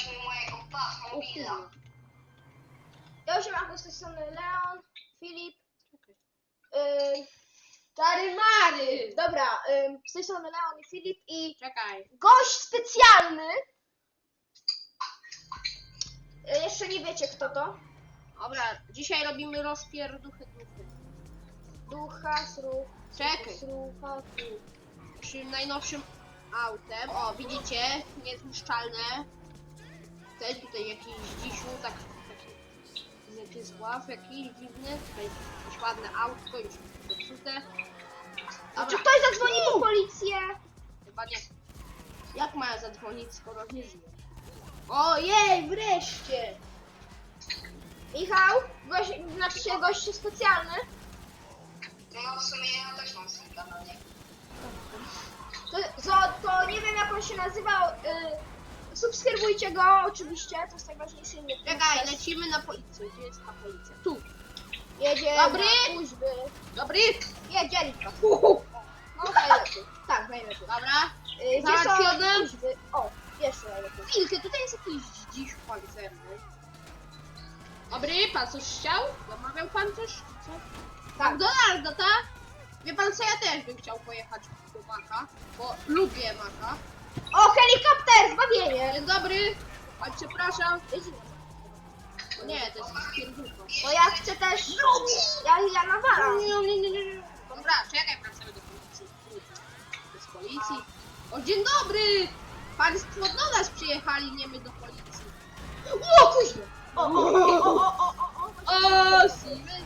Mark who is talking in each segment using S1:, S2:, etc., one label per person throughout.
S1: zabrać mi mojego Batmobila.
S2: Ja już mam z tej strony Leon, Filip. Yy,
S3: Stary Mary!
S2: dobra, yy, z tej strony Leon i Filip i
S3: Czekaj.
S2: gość specjalny. Yy, jeszcze nie wiecie kto to.
S3: Dobra, dzisiaj robimy rozpierduchy duchy.
S2: Ducha, sruch,
S3: Czekaj.
S2: srucha, tu.
S3: Naszym najnowszym autem. O, widzicie? Niezniszczalne. Tutaj, tutaj jakiś dzisiu, tak, taki Mieczysław jakiś dziwny. Tutaj jakieś ładne autko, już popsute.
S2: A czy
S3: Dobra,
S2: ktoś zadzwoni po policję?
S3: chyba nie. Jak mają zadzwonić, skoro nie żyje? Ojej, wreszcie!
S2: Michał, gość, znaczy się gość specjalny.
S1: No w sumie ja też mam kanał, nie?
S2: To, to, to nie wiem jak on się nazywał. Yy, subskrybujcie go oczywiście, to jest najważniejsze. Nie,
S3: Czekaj, lecimy na policję. Gdzie jest ta policja? Tu.
S2: Jedzie
S3: Dobry.
S2: na kuźby.
S3: Dobry?
S2: Jedzie lipa. No najlepiej. Tak, najlepiej.
S3: Dobra.
S2: Yy, gdzie są
S3: Załatwione?
S2: kuźby? O, jeszcze najlepiej.
S3: Chwilkę, tutaj jest jakiś dziś pancerny. Dobry, pan coś chciał? Zamawiał pan coś? Co?
S2: Tak.
S3: McDonalda, tak? Wie pan co, ja też bym chciał pojechać do Maka, bo lubię Maka.
S2: O, helikopter, zbawienie.
S3: Dzień dobry. Pan przepraszam. O nie, to jest pierdółko.
S2: Bo ja chcę też... Ja, ja nawalam.
S3: Nie, nie, nie, nie. Dobra, czekaj, wracamy do policji. Bez policji. O, dzień dobry! Państwo do nas przyjechali, nie my do policji.
S2: O, kuźby. O, o, o, o, o, o, o, o.
S3: O, Steven! Gdzie ten,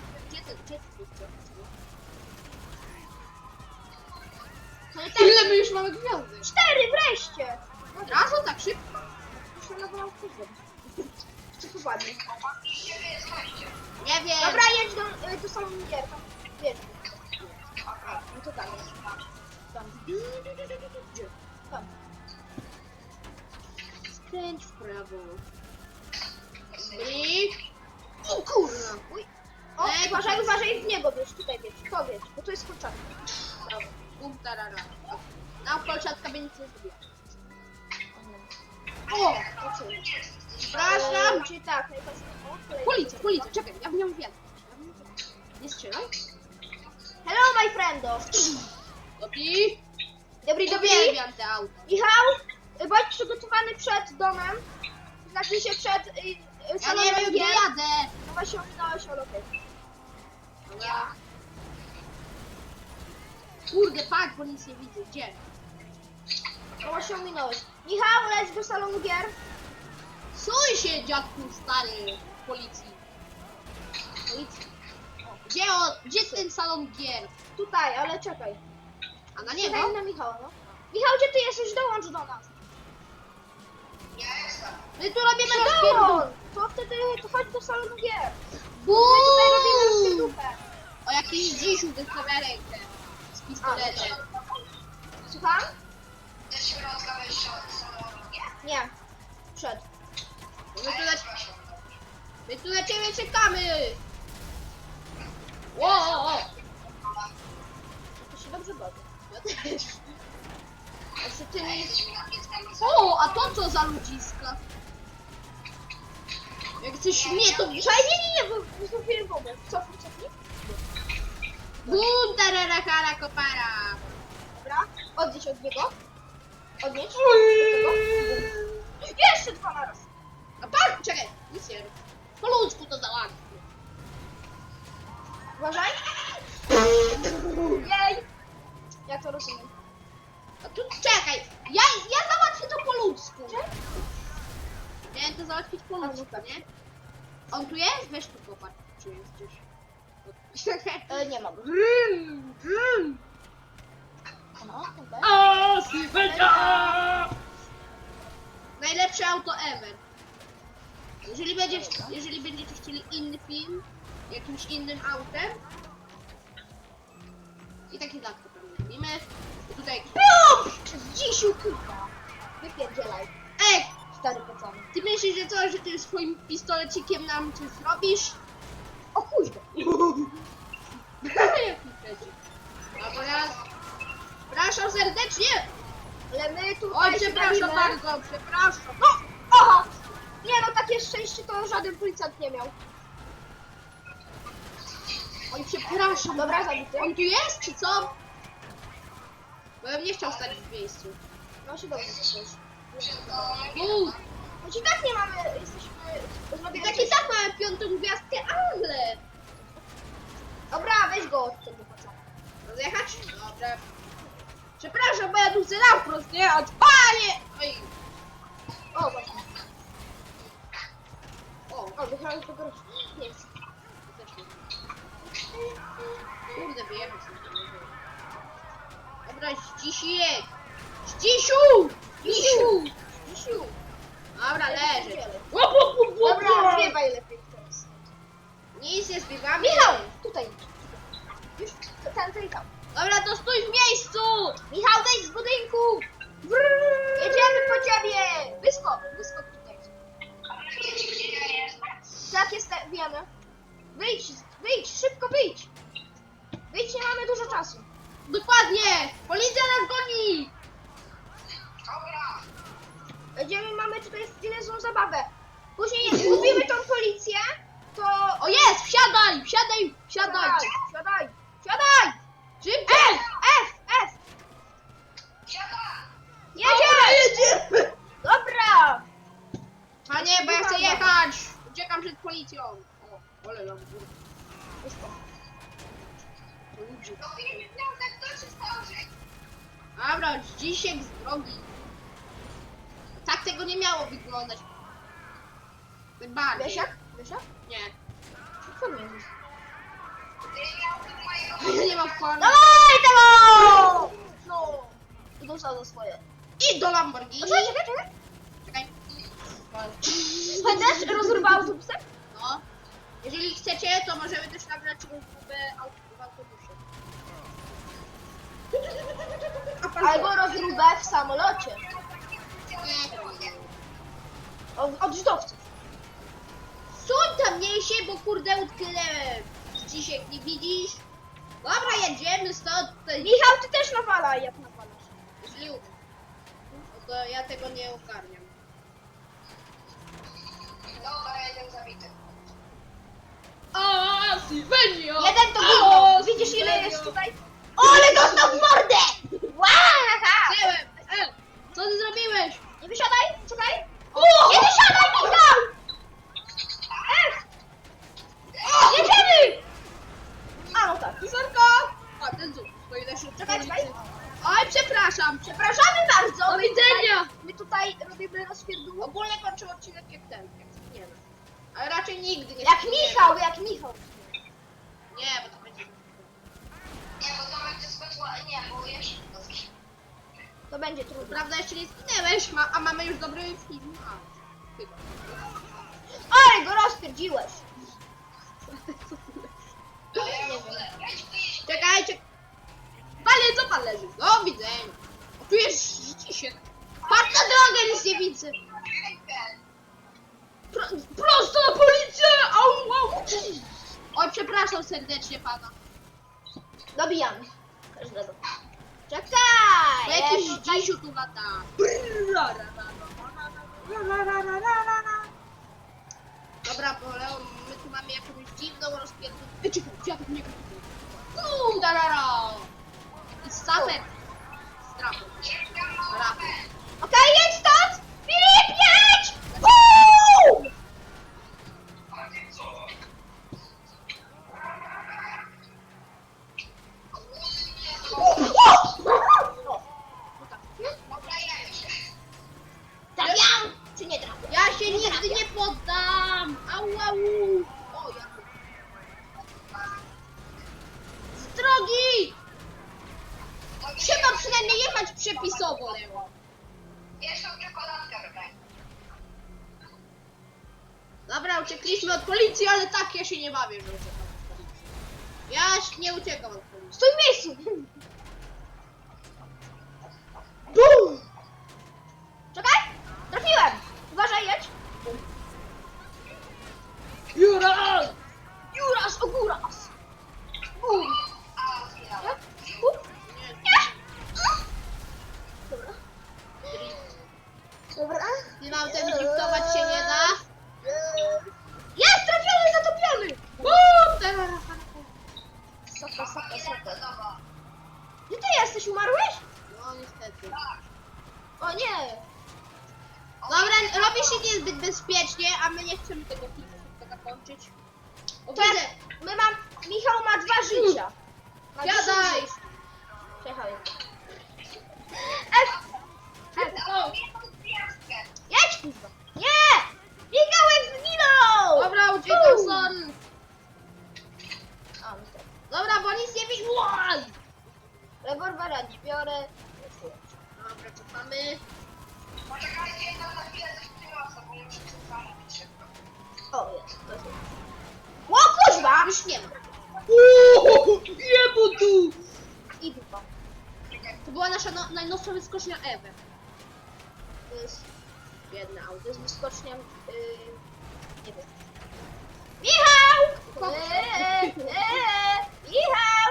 S3: Ile my już mamy gwiazdy?
S2: Cztery wreszcie.
S3: Od razu tak szybko?
S2: Już się nawalam kuźby. Czy popadnie?
S3: Nie wiem.
S2: Dobra, jedź do, y, do salonu gier. Tam, jedź. A, no to tak. Tam. Gdzie? Tam.
S3: Skręć w prawo. I... O kurna! Uj.
S2: O, uważaj, uważaj w niego wiesz, tutaj wiesz, to wiesz, bo to jest kurczak. Dobra.
S3: Bum, tarara. Na kolczatka będzie coś zrobiła.
S2: O, to co?
S3: Przepraszam.
S2: Czyli tak, o.
S3: Policja, policja, czekaj, ja w nią wjadę. Nie strzelaj.
S2: Hello, my friendo.
S3: Dobry.
S2: Dobry, dobry.
S3: Uwielbiam te auta.
S2: Michał, y, bądź przygotowany przed domem. Znaczy się przed y, y,
S3: Ja
S2: salonem
S3: nie wiem, gdzie
S2: gier.
S3: jadę.
S2: No właśnie ominąłeś, ale okej.
S3: Dobra. Kurde, patrz, bo nic nie widzę. Gdzie?
S2: No właśnie ominąłeś. Michał, leć do salonu gier.
S3: Suj się, dziadku stary policji. Policji. O, Gdzie, on, gdzie ten salon gier?
S2: Tutaj, ale czekaj.
S3: A na
S2: Czekaj
S3: niego?
S2: na Michała, no. Michał, gdzie ty jesteś? Dołącz do nas.
S1: Ja jestem.
S3: My tu robimy rozpierdol.
S2: dołącz! To wtedy to chodź do salonu gier. My tutaj robimy
S3: Buuu!
S2: rozpierdówkę.
S3: O jakiś dzisiu wystawia rękę z pistoletem.
S2: Słucham?
S1: Się rozmawiać z samolotnie?
S2: Nie. Przed.
S3: My tu, na, my tu na ciebie czekamy! Ło, o, o.
S2: To się dobrze bawi.
S3: Ja też.
S2: Ty nie...
S3: O, a to co za ludziska? Jak coś mnie to
S2: Czekaj, nie, nie, nie, bo wystąpiłem wodę. Cofnij, cofnij.
S3: Bum, tarara, kara, kopara.
S2: Dobra. Odnieś od niego. Odnieś. Od tego. Jeszcze dwa na raz.
S3: A pan, czekaj, nic nie rób. Po ludzku to załatwię.
S2: Uważaj. Jej. Ja to rozumiem.
S3: A tu, czekaj, ja, ja załatwię to po ludzku. Miałem to załatwić po ludzku, nie? On tu jest? Weź tu popatrz, czy jest gdzieś.
S2: E, nie. No, okej.
S3: O, Sylweta! Najlepsze auto ever. Jeżeli, będzie, jeżeli będziecie chcieli inny film, jakimś innym autem i taki tak to pewnie robimy. I tutaj
S2: Bum! Dzisiu, kurwa. Wypierdzielaj.
S3: Ej,
S2: Stary pocony.
S3: ty myślisz, że co, że ty swoim pistolecikiem nam coś zrobisz?
S2: O kuźwa.
S3: Jaki precik. Dobra, przepraszam bardzo, przepraszam. No,
S2: Aha! Nie no, takie szczęście to żaden policjant nie miał.
S3: Oj, przepraszam.
S2: Dobra, zabity.
S3: On tu jest, czy co? Bo ja bym nie chciał stać w miejscu.
S2: No się dobrze coś.
S3: Uuu,
S2: Choć i tak nie mamy, jesteśmy...
S3: i tak i tak mamy piątą gwiazdkę, ale...
S2: Dobra, weź go od tego początku.
S3: Rozjechać? Dobrze. Przepraszam, bo ja tu na wprost, nie? Odpalnie! Oj,
S2: O, właśnie.
S3: o,
S2: O, wygrałem tego roku. Nie
S3: nie. Kurde, wyjechać na to nie było. Dobra, Zdzisiek! Zdzisiu! Zdzisiu!
S2: Misiu.
S3: Dobra, leży.
S2: Dobra, zbiewaj lepiej teraz.
S3: Nic nie zbiegamy.
S2: Michał! Tutaj. Już ten, ten tam.
S3: Dobra, to stój w miejscu!
S2: Michał, wejdź z budynku! Jedziemy po ciebie! Wyskok, wyskok tutaj. Tak jest, wiemy. Wyjdź, wyjdź, szybko wyjdź! Wyjdź, nie mamy dużo czasu.
S3: Dokładnie! Policja nas goni!
S1: Dobra.
S2: Będziemy, mamy tutaj chwilę zabawę. Później jak zgubimy tą policję, to...
S3: O jest! Wsiadaj! Wsiadaj! Wsiadaj!
S2: Siadaj! Siadaj!
S3: Szybciej!
S2: F! F! F!
S1: Siada.
S2: Jedziemy!
S3: jedziemy!
S2: Dobra!
S3: Panie, bo ja chcę jechać! Uciekam przed policją. O, ale
S1: że...
S3: Dobra, dzisiek z drogi. Tak tego nie miało wyglądać. Tym bardziej.
S2: Wiesz jak? Wiesz jak?
S3: Nie.
S2: Co
S1: mojego...
S3: Ja nie mam formy.
S2: Dawaj tego! No! I dostał za swoje.
S3: I do Lamborghini.
S2: Czekaj, czekaj. Czekaj. Będziesz rozrywał autobusem?
S3: No. Jeżeli chcecie, to możemy też nagrać rozmowę aut- w autobusie.
S2: Albo rozróbę w samolocie.
S3: Nie,
S2: Od, od żydowców.
S3: Tam mniejszy, bo kurde utknęłem. Dzisiaj nie widzisz? Dobra, jedziemy stąd. Tutaj.
S2: Michał, ty też nawalaj, jak nawalasz.
S3: Jeśli uda. No to ja tego nie ogarniam.
S1: Dobra, jeden zabity.
S3: A, Sylwenio!
S2: Jeden to
S3: O,
S2: gówno. Widzisz ile jest tutaj? O, ale dostał w mordę! Wow!
S3: E, co ty zrobiłeś?
S2: Nie wysiadaj, czekaj.
S3: O!
S2: Nie wysiadaj, Michał! F! Jedziemy! A, no tak.
S3: Pisorka! A, ten tu, stoi na środku
S2: Czekaj, czekaj.
S3: ulicy. Oj, przepraszam.
S2: Przepraszamy bardzo.
S3: Do
S2: my
S3: widzenia.
S2: Tutaj, my tutaj
S3: Ogólnie kończył odcinek jak ten, jak zginiemy. Ale raczej nigdy nie
S2: Jak
S3: zginiemy.
S2: Michał, jak Michał.
S3: Nie, bo to będzie...
S1: Nie, bo to jest ła- Nie, bo jeszcze...
S2: To będzie
S3: To
S2: trudno.
S3: prawda, jeszcze nie zginęłeś, ma, a mamy już dobry film. A, chyba.
S2: Ale go rozpierdziłeś.
S1: Ale ja w ogóle... Weź wyjść.
S3: Czekajcie. Panie, co pan leży? Do widzenia. O, tu jest Zdzisiek. Patrz na drogę, nic nie widzę. Pro, prosto na policję! Au, au. Oj, przepraszam serdecznie pana.
S2: Dobijamy. Każdego.
S3: Bo
S2: Czekaj!
S3: jakiś
S2: ja tutaj-
S3: tu lata. Dobra, Poleo, my tu mamy jakąś dziwną rozpierdolę. Czekaj, dziadek nie Uuu, darara! Jechać przepisowo, Leo.
S1: Jeszcze czekoladkę robię.
S3: Dobra, uciekliśmy od policji, ale tak ja się nie bawię, że uciekam od policji. Ja się nie uciekam od policji.
S2: Stój w miejscu! Bum! Czekaj! Trafiłem! Uważaj, jedź!
S3: Jura!
S2: Juras, ogóras! Bum!
S1: A, zginąłem.
S2: Jak? Bum!
S3: Nie,
S2: Nie! Dobra. Dobra.
S3: tym autem driftować się nie da.
S2: Jest trafiony, zatopiony!
S3: Bum! Teraz.
S2: Sapa, sapa,
S1: Ile
S2: sapa.
S1: zabawa?
S2: Gdzie ty jesteś? Umarłeś?
S3: No niestety.
S2: O nie!
S3: Dobra, robi się niezbyt bezpiecznie, a my nie chcemy tego filmu szybko zakończyć. O,
S2: Tak.
S3: widzę.
S2: My mam... Michał ma dwa życia. Ma życia. Przejechał. F! Jedź kurwa! Nie! Michałek zginął!
S3: Dobra, uciekam, sorry.
S2: A, no tak.
S3: Dobra, bo nic nie widzi. Łaj!
S2: Rewolwera nie biorę.
S3: Dobra, cofamy.
S1: Poczekajcie, ja na chwilę coś przyniosę, bo muszę się zamówić szybko.
S2: O, jest. To jest. O kurwa!
S3: Już nie ma. Uuu, jebo tu!
S2: I dupa.
S3: To była nasza no, najnowsza wyskocznia Ewy.
S2: To jest...
S3: Biedne auto.
S2: To jest wyskocznia... Yy, nie wiem. Michał! Eee, eee, Michał! Michał!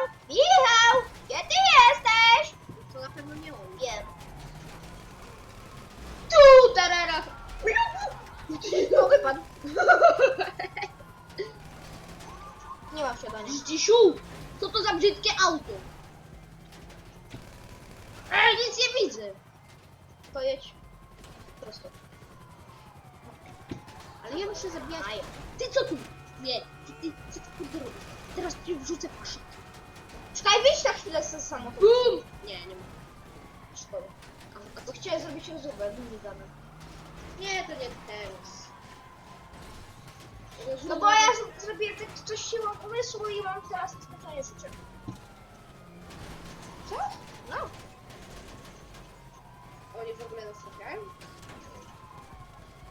S3: Wrzucę w krzyk.
S2: Czekaj, wyjdź na chwilę z samochodu.
S3: Bum! Nie, nie ma.
S2: Szkoda. A to chciałem zrobić rozróbę, nie damy.
S3: Nie, to nie teraz.
S2: No bo ja z- zrobiłem tak coś siłą umysłu i mam teraz specjalnie życie. Co? No.
S3: Oni w ogóle nas trafiają?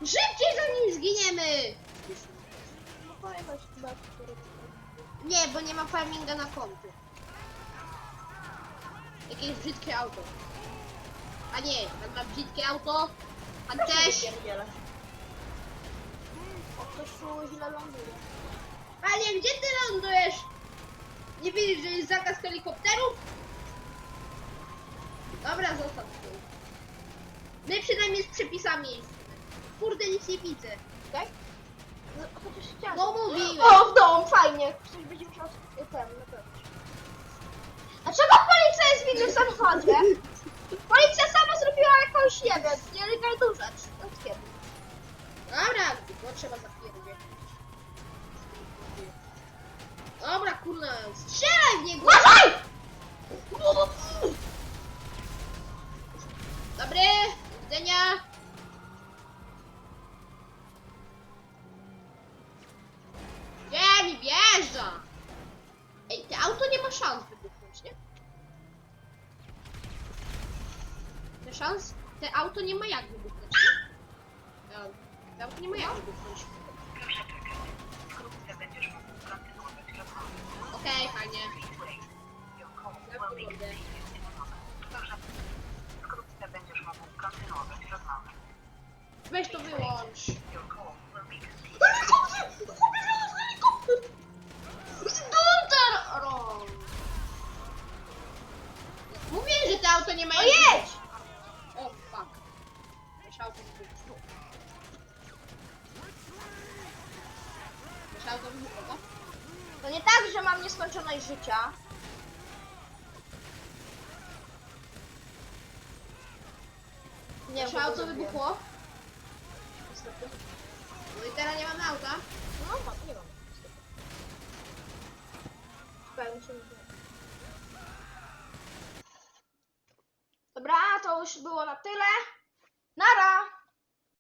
S3: Szybciej zanim zginiemy!
S2: No pojechać chyba, który...
S3: Nie, bo nie ma farminga na kontu. Jakieś brzydkie auto. A nie, pan ma brzydkie auto. Pan też.
S2: Pierdziele. O, ktoś tu źle ląduje.
S3: Panie, gdzie ty lądujesz? Nie widzisz, że jest zakaz helikopterów? Dobra, zostaw tu. My przynajmniej z przepisami. Kurde, nic nie widzę.
S2: Tak? No, chociaż chciałem.
S3: No mówiłem.
S2: O, w dom, fajnie. Ktoś będzie musiał ten. Dlaczego policja jest w innym samochodzie? Policja sama zrobiła jakąś, nie wiem, nielegalną rzecz. Od kiedy?
S3: Dobra, bo trzeba zapierdzieć. Dobra, kurna, strzelaj w niego!
S2: Uważaj!
S3: Zamknij mordę.
S4: Wkrótce będziesz mógł kontynuować rozmowę.
S3: Weź to wyłącz.
S2: Helikopter!
S3: Mówię, że to auto nie ma jak
S2: jedź!
S3: O, fuck. Wiesz, auto wybuchło. Wiesz, auto wybuchło, tak?
S2: To nie tak, że mam nieskończoność życia. Nie wiem,
S3: auto wybuchło?
S2: Niestety.
S3: No i teraz nie mam auta.
S2: No, mam, nie mam. Czekaj, musimy... Dobra, to już było na tyle. Nara!